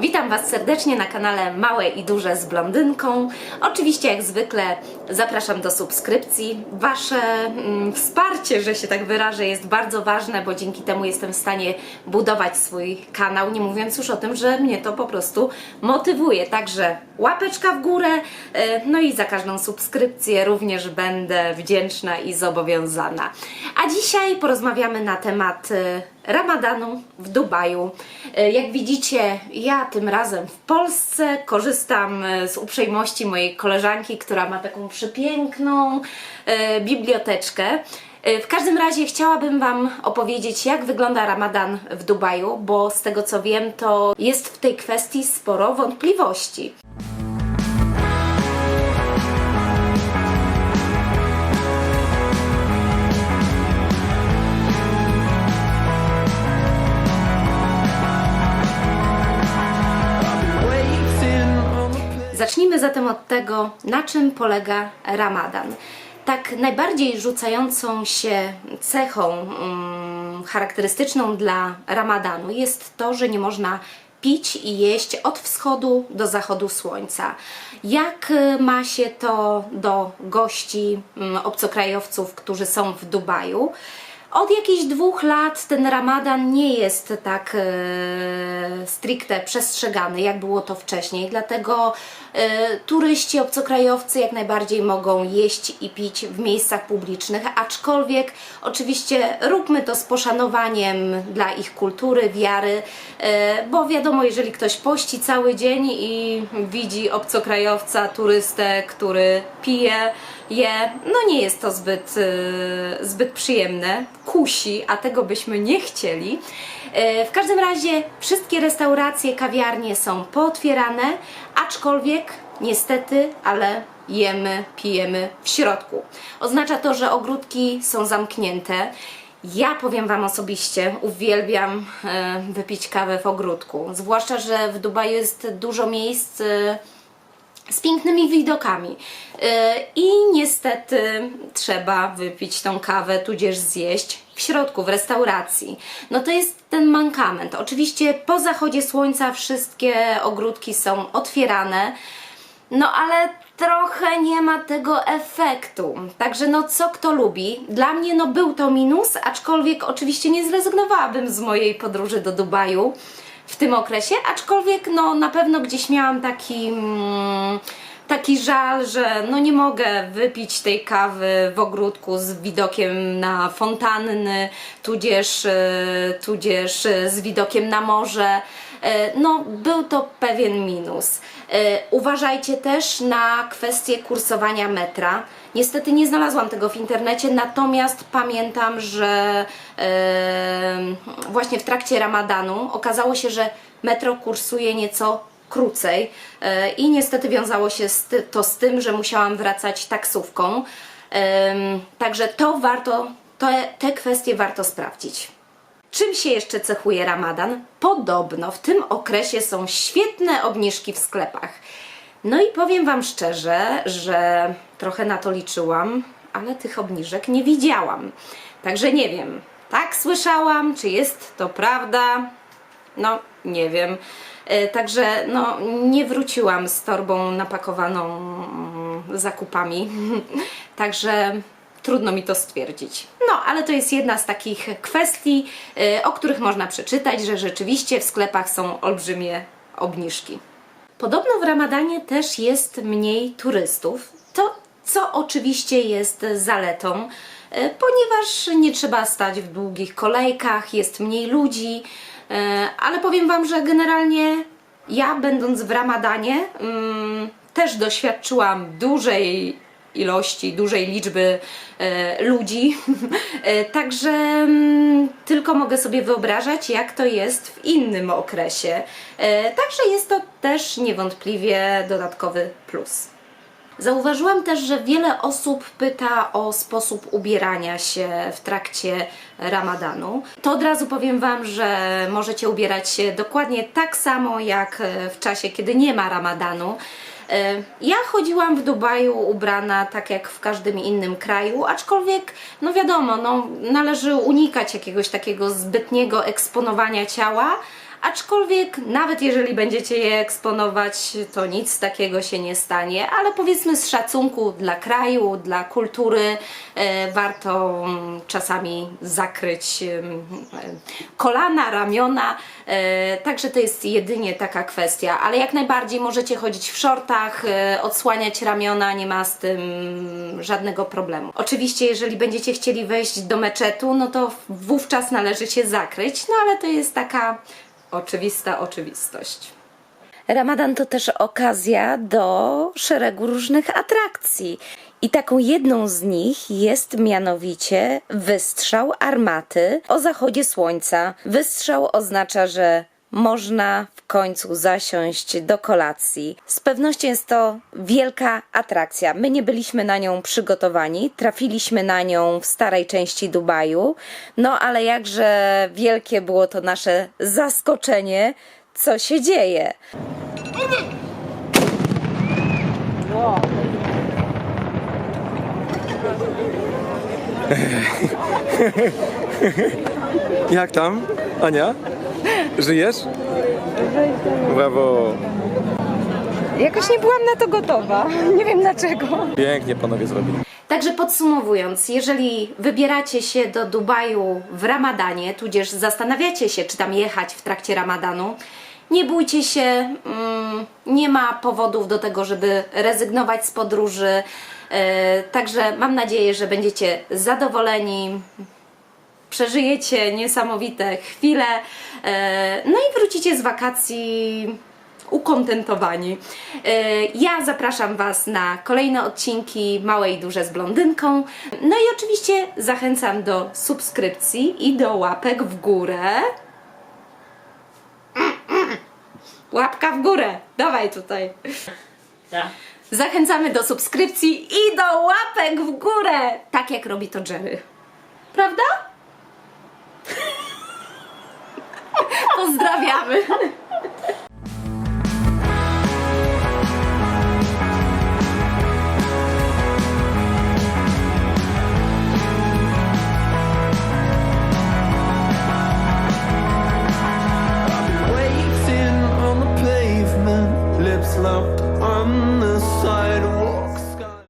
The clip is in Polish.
Witam Was serdecznie na kanale Małe i Duże z Blondynką. Oczywiście, jak zwykle, zapraszam do subskrypcji. Wasze mm, wsparcie, że się tak wyrażę, jest bardzo ważne, bo dzięki temu jestem w stanie budować swój kanał. Nie mówiąc już o tym, że mnie to po prostu motywuje. Także łapeczka w górę, e, no i za każdą subskrypcję również będę wdzięczna i zobowiązana. A dzisiaj porozmawiamy na temat e, Ramadanu w Dubaju. E, Jak widzicie, ja tym razem w Polsce korzystam e, z uprzejmości mojej koleżanki, która ma taką przepiękną e, biblioteczkę. W każdym razie chciałabym Wam opowiedzieć, jak wygląda Ramadan w Dubaju, bo z tego co wiem, to jest w tej kwestii sporo wątpliwości. Zacznijmy zatem od tego, na czym polega Ramadan. Tak najbardziej rzucającą się cechą mm, charakterystyczną dla Ramadanu jest to, że nie można pić i jeść od wschodu do zachodu słońca. Jak y, ma się to do gości mm, obcokrajowców, którzy są w Dubaju? Od jakichś dwóch lat ten ramadan nie jest tak e, stricte przestrzegany, jak było to wcześniej, dlatego e, turyści, obcokrajowcy jak najbardziej mogą jeść i pić w miejscach publicznych, aczkolwiek oczywiście róbmy to z poszanowaniem dla ich kultury, wiary, e, bo wiadomo, jeżeli ktoś pości cały dzień i widzi obcokrajowca, turystę, który pije, je, no nie jest to zbyt, e, zbyt przyjemne, kusi, a tego byśmy nie chcieli. E, W każdym razie wszystkie restauracje, kawiarnie są pootwierane, aczkolwiek niestety, ale jemy, pijemy w środku. Oznacza to, że ogródki są zamknięte. Ja powiem Wam osobiście, uwielbiam e, wypić kawę w ogródku. Zwłaszcza, że w Dubaju jest dużo miejsc e, z pięknymi widokami. Yy, I niestety trzeba wypić tą kawę, tudzież zjeść w środku, w restauracji. No to jest ten mankament. Oczywiście po zachodzie słońca wszystkie ogródki są otwierane, no ale trochę nie ma tego efektu. Także no co kto lubi. Dla mnie no był to minus, aczkolwiek oczywiście nie zrezygnowałabym z mojej podróży do Dubaju w tym okresie, aczkolwiek no na pewno gdzieś miałam taki mm, taki żal, że no nie mogę wypić tej kawy w ogródku z widokiem na fontanny, tudzież, e, tudzież e, z widokiem na morze. E, No, był to pewien minus. E, Uważajcie też na kwestię kursowania metra. Niestety nie znalazłam tego w internecie, natomiast pamiętam, że e, właśnie w trakcie ramadanu okazało się, że metro kursuje nieco krócej i niestety wiązało się to z tym, że musiałam wracać taksówką. Także to warto, te, te kwestie warto sprawdzić. Czym się jeszcze cechuje Ramadan? Podobno w tym okresie są świetne obniżki w sklepach. No i powiem Wam szczerze, że trochę na to liczyłam, ale tych obniżek nie widziałam. Także nie wiem, tak słyszałam, czy jest to prawda? No, nie wiem. E, Także no, nie wróciłam z torbą napakowaną mm, zakupami. Także trudno mi to stwierdzić. No, ale to jest jedna z takich kwestii, e, o których można przeczytać, że rzeczywiście w sklepach są olbrzymie obniżki. Podobno w Ramadanie też jest mniej turystów. To, co oczywiście jest zaletą, e, ponieważ nie trzeba stać w długich kolejkach, jest mniej ludzi, e, ale powiem Wam, że generalnie ja, będąc w Ramadanie, mm, też doświadczyłam dużej ilości, dużej liczby e, ludzi. E, Także mm, tylko mogę sobie wyobrażać, jak to jest w innym okresie. E, Także jest to też niewątpliwie dodatkowy plus. Zauważyłam też, że wiele osób pyta o sposób ubierania się w trakcie ramadanu. To od razu powiem Wam, że możecie ubierać się dokładnie tak samo jak w czasie, kiedy nie ma ramadanu. E, Ja chodziłam w Dubaju ubrana tak jak w każdym innym kraju, aczkolwiek, no wiadomo, no, należy unikać jakiegoś takiego zbytniego eksponowania ciała, Aczkolwiek nawet jeżeli będziecie je eksponować, to nic takiego się nie stanie, ale powiedzmy z szacunku dla kraju, dla kultury e, warto mm, czasami zakryć e, kolana, ramiona. E, także to jest jedynie taka kwestia, ale jak najbardziej możecie chodzić w shortach, e, odsłaniać ramiona, nie ma z tym żadnego problemu. Oczywiście, jeżeli będziecie chcieli wejść do meczetu, no to wówczas należy się zakryć, no ale to jest taka oczywista oczywistość. Ramadan to też okazja do szeregu różnych atrakcji. I taką jedną z nich jest mianowicie wystrzał armaty o zachodzie słońca. Wystrzał oznacza, że można w końcu zasiąść do kolacji. Z pewnością jest to wielka atrakcja. My nie byliśmy na nią przygotowani, trafiliśmy na nią w starej części Dubaju, no ale jakże wielkie było to nasze zaskoczenie, co się dzieje. Jak tam, Ania? Żyjesz? Brawo. Jakoś nie byłam na to gotowa. Nie wiem dlaczego. Pięknie panowie zrobili. Także podsumowując, jeżeli wybieracie się do Dubaju w Ramadanie, tudzież zastanawiacie się, czy tam jechać w trakcie Ramadanu, nie bójcie się, mm, nie ma powodów do tego, żeby rezygnować z podróży. E, Także mam nadzieję, że będziecie zadowoleni, przeżyjecie niesamowite chwile, e, no i wrócicie z wakacji ukontentowani. E, Ja zapraszam Was na kolejne odcinki Małe i Duże z Blondynką. No i oczywiście zachęcam do subskrypcji i do łapek w górę. Łapka w górę, dawaj tutaj. Zachęcamy do subskrypcji i do łapek w górę, tak jak robi to Jerry. Prawda? Pozdrawiamy.